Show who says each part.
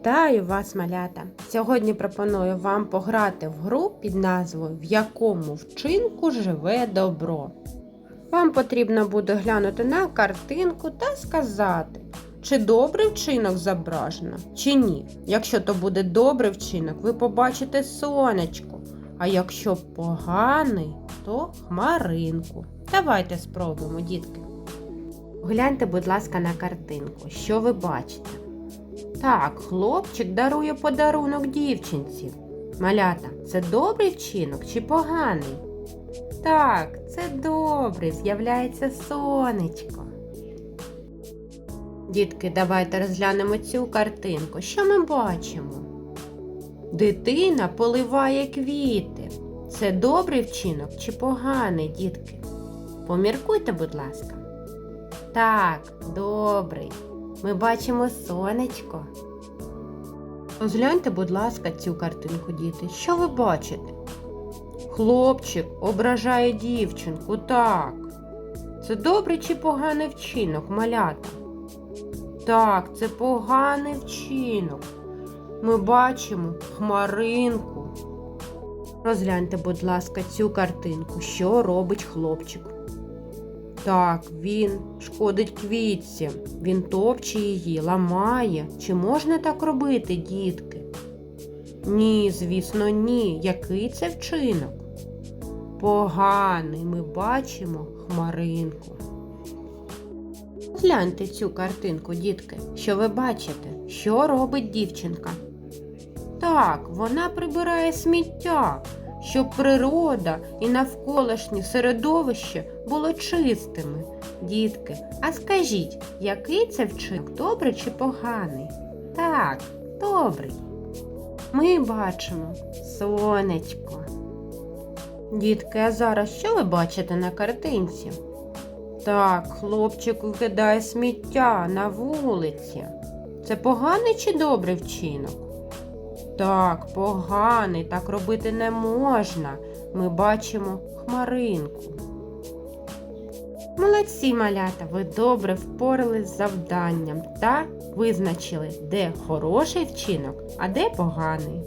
Speaker 1: Вітаю вас, малята! Сьогодні пропоную вам пограти в гру під назвою В якому вчинку живе добро. Вам потрібно буде глянути на картинку та сказати, чи добрий вчинок зображено, чи ні. Якщо то буде добрий вчинок, ви побачите сонечко, а якщо поганий, то хмаринку. Давайте спробуємо, дітки. Гляньте, будь ласка, на картинку. Що ви бачите? Так, хлопчик дарує подарунок дівчинці. Малята, це добрий вчинок чи поганий? Так, це добрий, з'являється сонечко. Дітки, давайте розглянемо цю картинку. Що ми бачимо? Дитина поливає квіти. Це добрий вчинок чи поганий, дітки? Поміркуйте, будь ласка. Так, добрий. Ми бачимо сонечко. Розгляньте, будь ласка, цю картинку, діти. Що ви бачите? Хлопчик ображає дівчинку, так. Це добрий чи поганий вчинок, малята? Так, це поганий вчинок. Ми бачимо хмаринку. Розгляньте, будь ласка, цю картинку. Що робить хлопчик? Так, він шкодить квітці, він топче її, ламає. Чи можна так робити, дітки? Ні, звісно, ні. Який це вчинок? Поганий, ми бачимо хмаринку. Гляньте цю картинку, дітки. Що ви бачите? Що робить дівчинка? Так, вона прибирає сміття, щоб природа і навколишнє середовище було чистими. Дітки, а скажіть, який це вчинок, добрий чи поганий? Так, добрий. Ми бачимо сонечко. Дітки, а зараз що ви бачите на картинці? Так, хлопчик викидає сміття на вулиці. Це поганий чи добрий вчинок? Так, поганий, так робити не можна. Ми бачимо хмаринку. Молодці малята, ви добре впорались з завданням та визначили, де хороший вчинок, а де поганий.